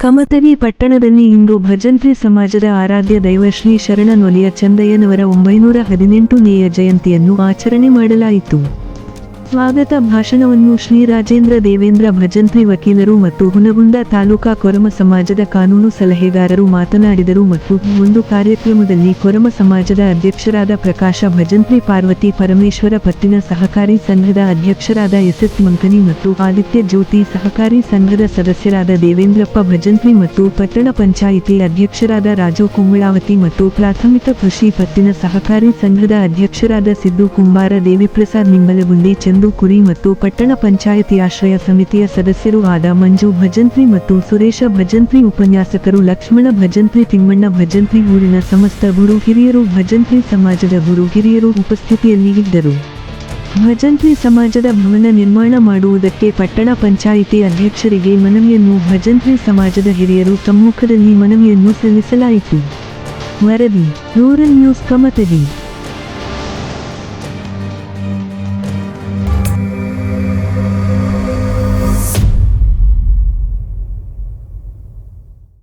ಕಮತಗಿ ಪಟ್ಟಣದಲ್ಲಿ ಇಂದು ಭಜಂತ್ರಿ ಸಮಾಜದ ಆರಾಧ್ಯ ದೈವ ಶ್ರೀ ಶರಣನೊಲಿಯ ಚಂದಯ್ಯನವರ ಒಂಬೈನೂರ ಹದಿನೆಂಟನೆಯ ಜಯಂತಿಯನ್ನು ಆಚರಣೆ ಮಾಡಲಾಯಿತು. ಸ್ವಾಗತ ಭಾಷಣವನ್ನು ಶ್ರೀ ರಾಜೇಂದ್ರ ದೇವೇಂದ್ರ ಭಜಂತ್ರಿ ವಕೀಲರು ಮತ್ತು ಹುನಗುಂದ ತಾಲೂಕಾ ಕೊರಮ ಸಮಾಜದ ಕಾನೂನು ಸಲಹೆಗಾರರು ಮಾತನಾಡಿದರು ಮತ್ತು ಒಂದು ಕಾರ್ಯಕ್ರಮದಲ್ಲಿ ಕೊರಮ ಸಮಾಜದ ಅಧ್ಯಕ್ಷರಾದ ಪ್ರಕಾಶ, ಭಜಂತ್ರಿ ಪಾರ್ವತಿ, ಪರಮೇಶ್ವರ ಪತ್ತಿನ ಸಹಕಾರಿ ಸಂಘದ ಅಧ್ಯಕ್ಷರಾದ ಎಸ್ ಎಸ್ ಮಂಕನಿ ಮತ್ತು ಆದಿತ್ಯ ಜ್ಯೋತಿ, ಸಹಕಾರಿ ಸಂಘದ ಸದಸ್ಯರಾದ ದೇವೇಂದ್ರಪ್ಪ ಭಜಂತ್ರಿ ಮತ್ತು ಪಟ್ಟಣ ಪಂಚಾಯಿತಿ ಅಧ್ಯಕ್ಷರಾದ ರಾಜು ಕುಂಬಳಾವತಿ ಮತ್ತು ಪ್ರಾಥಮಿಕ ಕೃಷಿ ಪತ್ತಿನ ಸಹಕಾರಿ ಸಂಘದ ಅಧ್ಯಕ್ಷರಾದ ಸಿದ್ದು ಕುಂಬಾರ, ದೇವಿಪ್ರಸಾದ್ ನಿಂಬಲಗುಂಡಿ ಚಂದು ಕುರಿ ಮತ್ತು ಪಟ್ಟಣ ಪಂಚಾಯತಿ ಆಶ್ರಯ ಸಮಿತಿಯ ಸದಸ್ಯರು ಆದ ಮಂಜು ಭಜಂತ್ರಿ ಮತ್ತು ಸುರೇಶ ಭಜಂತ್ರಿ ಉಪನ್ಯಾಸಕರು ಲಕ್ಷ್ಮಣ ಭಜಂತ್ರಿ, ತಿಮ್ಮಣ್ಣ ಭಜಂತ್ರಿ ಊರಿನ ಸಮಸ್ತ ಗುರು ಹಿರಿಯರು, ಭಜಂತ್ರಿ ಸಮಾಜದ ಗುರು ಹಿರಿಯರು ಉಪಸ್ಥಿತಿಯಲ್ಲಿ ಇದ್ದರು. ಭಜಂತ್ರಿ ಸಮಾಜದ ಭವನ ನಿರ್ಮಾಣ ಮಾಡುವುದಕ್ಕೆ ಪಟ್ಟಣ ಪಂಚಾಯಿತಿ ಅಧ್ಯಕ್ಷರಿಗೆ ಮನವಿಯನ್ನು ಭಜಂತ್ರಿ ಸಮಾಜದ ಹಿರಿಯರು ಸಮ್ಮುಖದಲ್ಲಿ ಮನವಿಯನ್ನು ಸಲ್ಲಿಸಲಾಯಿತು. ವರದಿ ರೂರಲ್ ನ್ಯೂಸ್ ಕಮತಗಿ